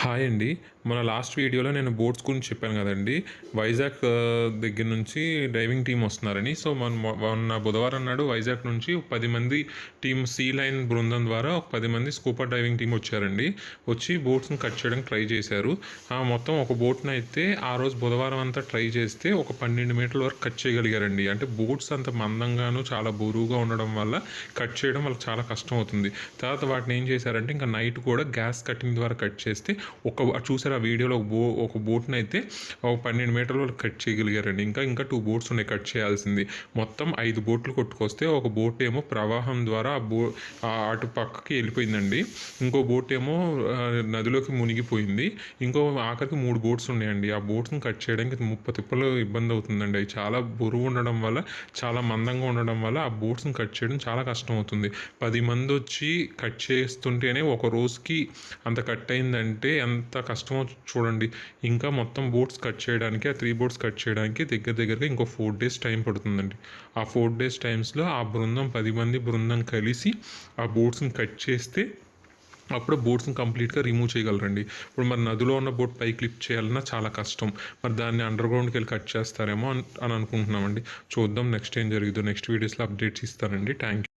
Hi అండి. మన last వీడియోలో నేను బోట్స్ గురించి చెప్పాను కదండి. వైజాగ్ uh, దగ్గర నుంచి డ్రైవింగ్ టీం వస్తున్నారని. సో మన మొన్న బుధవారం నాడు వైజాగ్ నుంచి పది మంది టీం సీ లైన్ బృందం ద్వారా ఒక పది మంది స్కూపర్ డ్రైవింగ్ టీం వచ్చారండి. వచ్చి బోట్స్ని కట్ చేయడానికి ట్రై చేశారు. ఆ మొత్తం ఒక బోట్ని అయితే ఆ రోజు బుధవారం అంతా ట్రై చేస్తే ఒక పన్నెండు మీటర్ల వరకు కట్ చేయగలిగారండి. అంటే బోట్స్ అంత మందంగాను చాలా బరువుగా ఉండడం వల్ల కట్ చేయడం వాళ్ళకి చాలా కష్టం అవుతుంది. తర్వాత వాటిని ఏం చేశారంటే ఇంకా నైట్ కూడా గ్యాస్ కటింగ్ ద్వారా కట్ చేస్తే ఒక చూసారు ఆ వీడియోలో ఒక బో ఒక బోట్ని అయితే ఒక పన్నెండు మీటర్లు కట్ చేయగలిగారండి. ఇంకా ఇంకా టూ బోట్స్ ఉన్నాయి కట్ చేయాల్సింది. మొత్తం ఐదు బోట్లు కొట్టుకొస్తే ఒక బోట్ ఏమో ప్రవాహం ద్వారా ఆ బో ఆ అటు పక్కకి వెళ్ళిపోయిందండి. ఇంకో బోట్ ఏమో నదిలోకి మునిగిపోయింది. ఇంకో ఆఖరికి మూడు బోట్స్ ఉన్నాయండి. ఆ బోట్స్ని కట్ చేయడానికి ముప్పై తిప్పలు ఇబ్బంది అవుతుందండి. అవి చాలా బరువు ఉండడం వల్ల చాలా మందంగా ఉండడం వల్ల ఆ బోట్స్ని కట్ చేయడం చాలా కష్టం అవుతుంది. పది మంది వచ్చి కట్ చేస్తుంటేనే ఒక రోజుకి అంత కట్ అయిందంటే ఎంత కష్టమో చూడండి. ఇంకా మొత్తం బోట్స్ కట్ చేయడానికి ఆ త్రీ బోట్స్ కట్ చేయడానికి దగ్గర దగ్గరగా ఇంకో ఫోర్ డేస్ టైం పడుతుందండి. ఆ ఫోర్ డేస్ టైమ్స్లో ఆ బృందం పది మంది బృందం కలిసి ఆ బోట్స్ని కట్ చేస్తే అప్పుడు బోట్స్ని కంప్లీట్గా రిమూవ్ చేయగలరండి. ఇప్పుడు మరి నదిలో ఉన్న బోట్ పై క్లిప్ చేయాలన్నా చాలా కష్టం. మరి దాన్ని అండర్ గ్రౌండ్కి వెళ్ళి కట్ చేస్తారేమో అని అని అనుకుంటున్నామండి. చూద్దాం నెక్స్ట్ ఏం జరుగుతుందో నెక్స్ట్ వీడియోస్లో అప్డేట్స్ ఇస్తానండి. Thank you